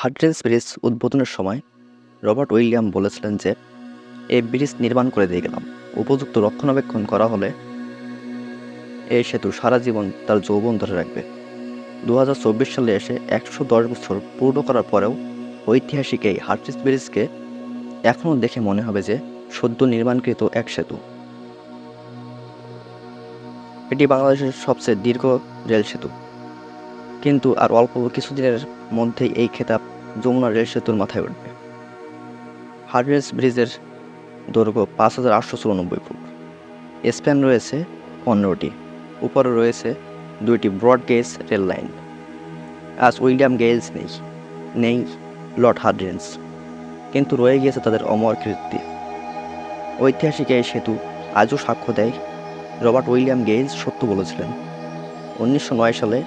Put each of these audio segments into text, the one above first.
হার্ড্রেন্স bridge উদ্বোধনের সময় Robert William বলেছিলেন যে, এই ব্রিজ নির্মাণ করে দিয়ে গেলাম। উপযুক্ত রক্ষণাবেক্ষণ করা হলে এই সেতু সারা জীবন তার যৌবন ধরে রাখবে। দু হাজার চব্বিশ সালে এসে একশো দশ বছর পূর্ণ করার পরেও ঐতিহাসিক এই হার্ড্রেন্স ব্রিজকে এখনও দেখে মনে হবে যে, সদ্য নির্মাণকৃত এক সেতু। এটি বাংলাদেশের সবচেয়ে দীর্ঘ রেল সেতু। কিন্তু আর অল্প কিছুদিনের মধ্যেই এই খেতাব যমুনা রেল সেতুর মাথায় উঠবে। হার্ডরেস ব্রিজের দৈর্ঘ্য পাঁচ হাজার আটশো চুরানব্বই ফুট। স্প্যান রয়েছে পনেরোটি। উপরে রয়েছে দুইটি ব্রড গেজ রেল লাইন। আজ উইলিয়াম গেলস নেই নেই লর্ড হার্ডরেন্স কিন্তু রয়ে গিয়েছে তাদের অমর কীর্তি। ঐতিহাসিক এই সেতু আজও সাক্ষ্য দেয় রবার্ট উইলিয়াম গেইলস সত্য বলেছিলেন। উনিশশো নয় সালে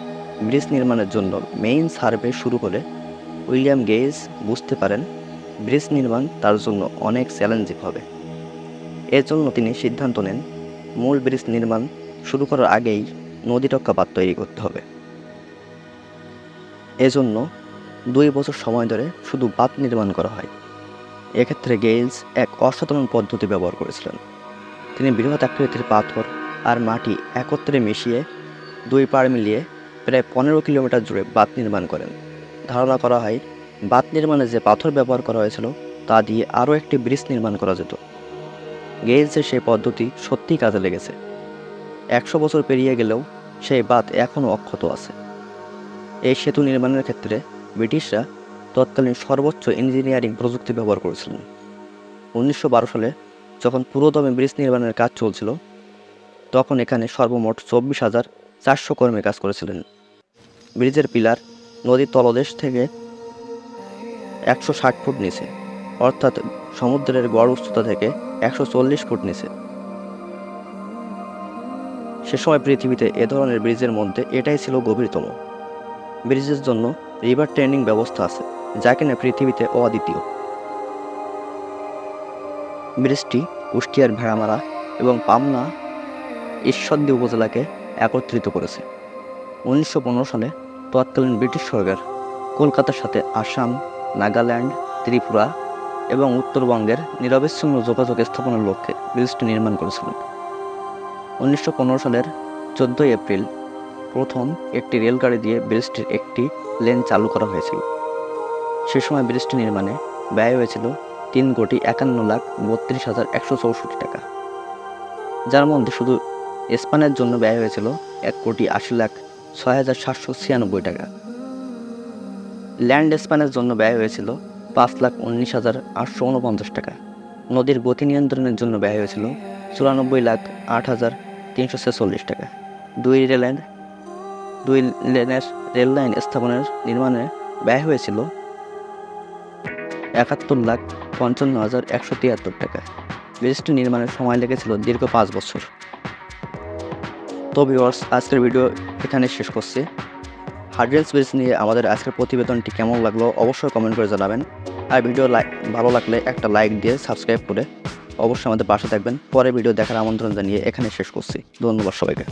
ব্রিজ নির্মাণের জন্য মেইন সার্ভে শুরু হলে উইলিয়াম গেইলস বুঝতে পারেন ব্রিজ নির্মাণ তার জন্য অনেক চ্যালেঞ্জিং হবে। এর জন্য তিনি সিদ্ধান্ত নেন, মূল ব্রিজ নির্মাণ শুরু করার আগেই নদী রক্ষা বাঁধ তৈরি করতে হবে। এজন্য দুই বছর সময় ধরে শুধু বাঁধ নির্মাণ করা হয়। এক্ষেত্রে গেইলস এক অসাধারণ পদ্ধতি ব্যবহার করেছিলেন। তিনি বৃহৎ আকৃতির পাথর আর মাটি একত্রে মিশিয়ে দুই পাড় মিলিয়ে প্রায় পনেরো কিলোমিটার জুড়ে বাঁধ নির্মাণ করেন। ধারণা করা হয়, বাঁধ নির্মাণে যে পাথর ব্যবহার করা হয়েছিল, তা দিয়ে আরও একটি ব্রিজ নির্মাণ করা যেত। গেইলসের সেই পদ্ধতি সত্যিই কাজে লেগেছে। একশো বছর পেরিয়ে গেলেও সেই বাঁধ এখনও অক্ষত আছে। এই সেতু নির্মাণের ক্ষেত্রে ব্রিটিশরা তৎকালীন সর্বোচ্চ ইঞ্জিনিয়ারিং প্রযুক্তি ব্যবহার করেছিলেন। উনিশশো বারো সালে যখন পুরোদমে ব্রিজ নির্মাণের কাজ চলছিল, তখন এখানে সর্বমোট চব্বিশ হাজার চারশো কর্মী কাজ করেছিলেন। ব্রিজের পিলার নদীর তলদেশ থেকে একশো ষাট ফুট নিচে, অর্থাৎ সমুদ্রের গড় উচ্চতা থেকে একশো চল্লিশ ফুট নিচে। সে সময় পৃথিবীতে এ ধরনের ব্রিজের মধ্যে এটাই ছিল গভীরতম। ব্রিজের জন্য রিভার ট্রেনিং ব্যবস্থা আছে, যা কিনা পৃথিবীতে অদ্বিতীয়। ব্রিজটি কুষ্টিয়ার ভেড়ামারা এবং পাবনা ঈশ্বরদী উপজেলাকে একত্রিত করেছে। উনিশশো পনেরো সালে তৎকালীন ব্রিটিশ সরকার কলকাতার সাথে আসাম, নাগাল্যান্ড, ত্রিপুরা এবং উত্তরবঙ্গের নিরবিচ্ছিন্ন যোগাযোগ স্থাপনের লক্ষ্যে ব্রিজটি নির্মাণ করেছিলেন। উনিশশো পনেরো সালের চোদ্দোই এপ্রিল প্রথম একটি রেলগাড়ি দিয়ে ব্রিজটির একটি লেন চালু করা হয়েছিল। সে সময় ব্রিজটি নির্মাণে ব্যয় হয়েছিল তিন কোটি একান্ন লাখ বত্রিশ হাজার একশো চৌষট্টি টাকা। যার মধ্যে শুধু স্পানের জন্য ব্যয় হয়েছিল এক কোটি আশি লাখ ছয় হাজার সাতশো ছিয়ানব্বই টাকা। ল্যান্ড স্পানের জন্য ব্যয় হয়েছিল পাঁচ লাখ উনিশ হাজার আটশো উনপঞ্চাশ টাকা। নদীর গতি নিয়ন্ত্রণের জন্য ব্যয় হয়েছিল চুরানব্বই লাখ আট হাজার তিনশো ছেচল্লিশ টাকা। দুই রেলের দুই লেনের রেল লাইন স্থাপনের নির্মাণে ব্যয় হয়েছিল একাত্তর লাখ পঞ্চান্ন হাজার একশো তিয়াত্তর টাকা। ব্রিজটি নির্মাণের সময় লেগেছিল দীর্ঘ পাঁচ বছর। তো ভিউয়ার্স আজকের ভিডিও এখানে শেষ করছি। হার্ড্রেন্স স্পেস নিয়ে আমাদের আজকের প্রতিবেদনটি কেমন লাগল অবশ্যই কমেন্ট করে জানাবেন। আর ভিডিও লাইক ভালো লাগলে একটা লাইক দিয়ে সাবস্ক্রাইব করে অবশ্যই আমাদের পাশে থাকবেন। পরে ভিডিও দেখার আমন্ত্রণ জানিয়ে এখানে শেষ করছি। ধন্যবাদ সবাইকে।